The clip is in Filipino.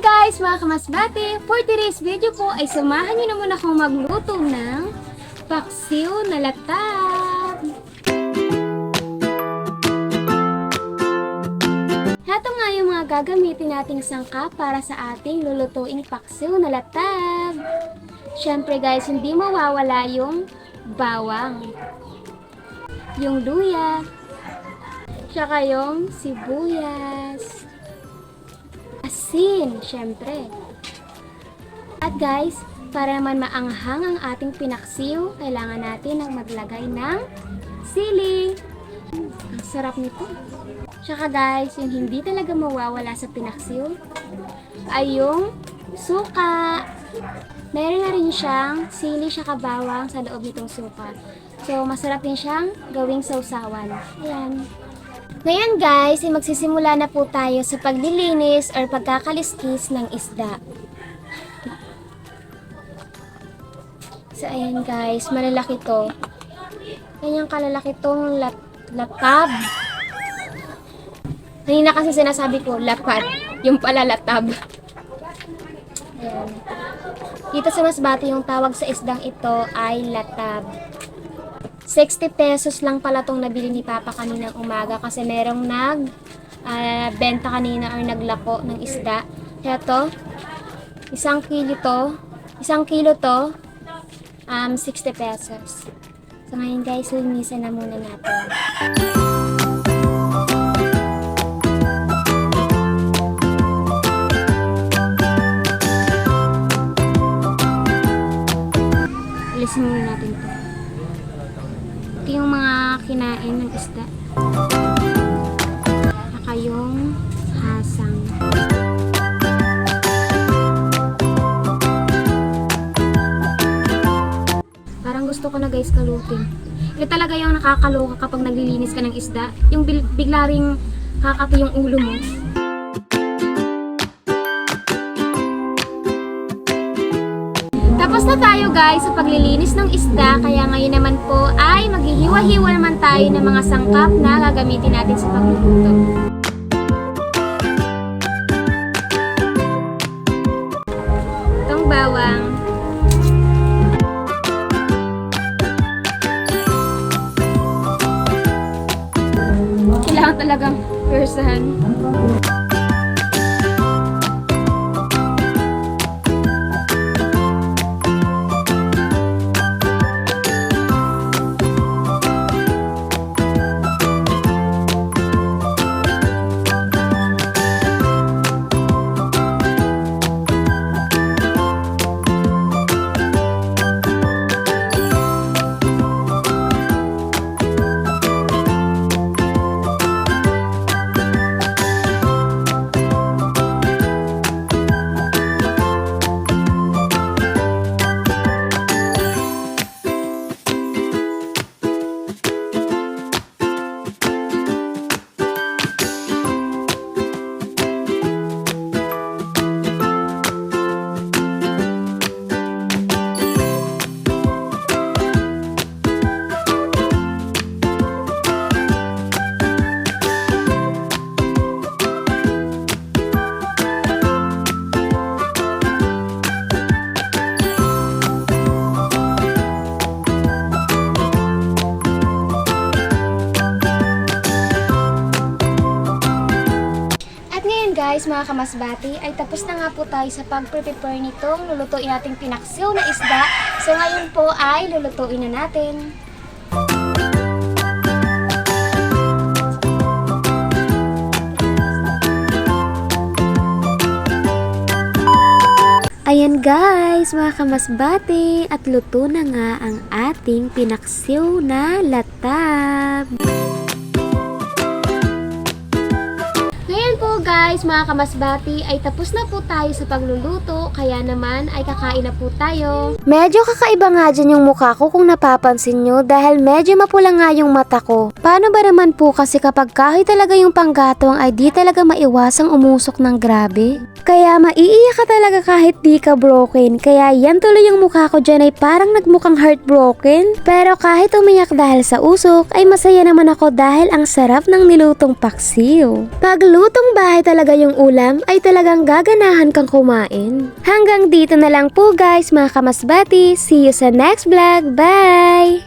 guys, mga kamasbate! For today's video po ay samahan niyo naman akong magluto ng paksiw na latab. Heto nga yung mga gagamitin nating sangkap para sa ating lulutuing paksiw na latab. Siyempre guys, hindi mawawala yung bawang, yung luya, tsaka yung sibuyas, asin, syempre. At guys, para naman maanghang ang ating pinaksiw, kailangan natin ng maglagay ng sili. Ang sarap nito. Tsaka guys, yung hindi talaga mawawala sa pinaksiw ay yung suka. Meron na rin siyang sili siya bawang sa loob nitong suka. So, masarap din siyang gawing sausawan. Ayan. Ngayon guys, ay magsisimula na po tayo sa paglilinis or pagkakaliskis ng isda. So ayan guys, malalaki to. Ganyan kalalaki tong lat latab. Kanina kasi sinasabi ko, lapad. Yung pala latab. Ayan. Dito sa Masbate, yung tawag sa isdang ito ay latab. 60 pesos lang pala tong nabili ni Papa kaninang umaga kasi merong nag ah, benta kanina or naglako ng isda. Kaya to, isang kilo to, isang kilo to, um, 60 pesos. So ngayon guys, linisan na muna natin. Alisin muna natin kinain ng isda. Saka yung hasang. Parang gusto ko na guys kalutin. Ito talaga yung nakakaloka kapag naglilinis ka ng isda. Yung bigla ring kakati yung ulo mo. Tapos na tayo guys sa paglilinis ng isda. Kaya ngayon naman po ay maghihiwa-hiwa naman tayo ng mga sangkap na gagamitin natin sa pagluluto. Itong bawang. Kailangan talagang persahan. Guys, mga kamasbati, ay tapos na nga po tayo sa pag-prepare nitong lulutuin nating pinaksiw na isda. So ngayon po ay lulutuin na natin. Ayan guys, mga kamasbati, at luto na nga ang ating pinaksiw na latab. Guys, mga kamasbati, ay tapos na po tayo sa pagluluto, kaya naman ay kakain na po tayo. Medyo kakaiba nga dyan yung mukha ko kung napapansin nyo dahil medyo mapula nga yung mata ko. Paano ba naman po kasi kapag kahoy talaga yung panggatong ay di talaga maiwasang umusok ng grabe? Kaya maiiyak ka talaga kahit di ka broken. Kaya yan tuloy yung mukha ko dyan ay parang nagmukhang heartbroken. Pero kahit umiyak dahil sa usok ay masaya naman ako dahil ang sarap ng nilutong paksiw. Paglutong ba kahit talaga yung ulam ay talagang gaganahan kang kumain. Hanggang dito na lang po guys mga kamasbati. See you sa next vlog. Bye!